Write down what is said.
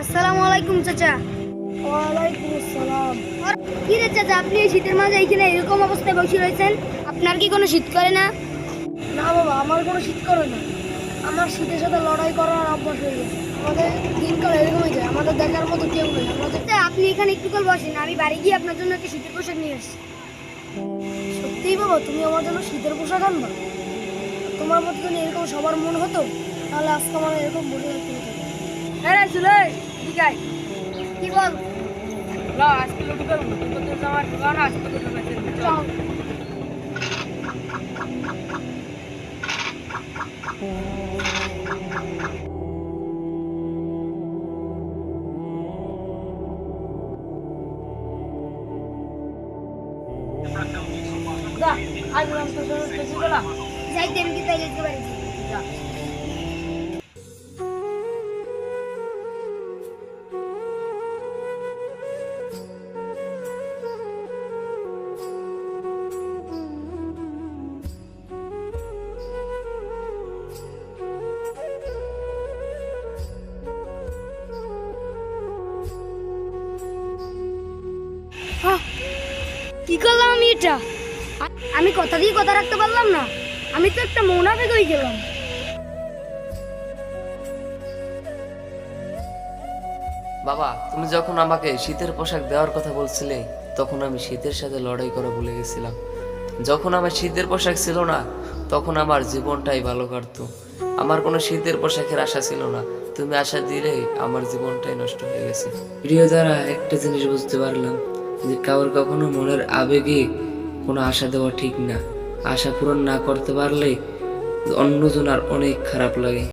আসসালামু আলাইকুম চাচা। ওয়ালাইকুম আসসালাম। কি রে চাচা আপনি এই শীতের মাঝে এইখানে এরকম অবস্থায় বসে রয়েছেন? আপনার কি কোনো শীত করে না? না বাবা আমার কোনো শীত করে না। আমার শীতের সাথে লড়াই করার অভ্যাস হয়ে গেছে। আমাদের দিনকাল এরকমই যায় আমাদের দেখার মতো কেউ নেই। আমাদের আপনি এখানে একটু করে বসেন আমি বাড়ি গিয়ে আপনার জন্য একটা শীতের পোশাক নিয়ে আসছি। সত্যিই বাবা তুমি আমার জন্য শীতের পোশাক আনবা? তোমার মতো যদি এরকম সবার মন হতো তাহলে আজকে আমার এরকম বসে থাকতে হতো। হ্যাঁ চলে ঠিক আছে কি বল আজকে লুটি করবো কিন্তু তোর আমার দোকান আজকে তো চল যা আজ বললাম তোর সঙ্গে কিছু বলা যাইতে আমি কি তাইলে কি করলাম আমি এটা? আমি কথা দিয়ে কথা রাখতে পারলাম না। আমি তো একটা মোনাফেক হয়ে গেলাম। বাবা, তুমি যখন আমাকে শীতের পোশাক দেওয়ার কথা বলছিলে, তখন আমি শীতের সাথে লড়াই করা ভুলে গেছিলাম। যখন আমার শীতের পোশাক ছিল না, তখন আমার জীবনটাই ভালো কাটতো। আমার কোনো শীতের পোশাকের আশা ছিল না। তুমি আশা দিলে আমার জীবনটাই নষ্ট হয়ে গেছে। প্রিয় দ্বারা একটা জিনিস বুঝতে পারলাম যে কাউর কখনো মনের আবেগে কোনো আশা দেওয়া ঠিক না। আশা পূরণ না করতে পারলে অন্যজন আর অনেক খারাপ লাগে।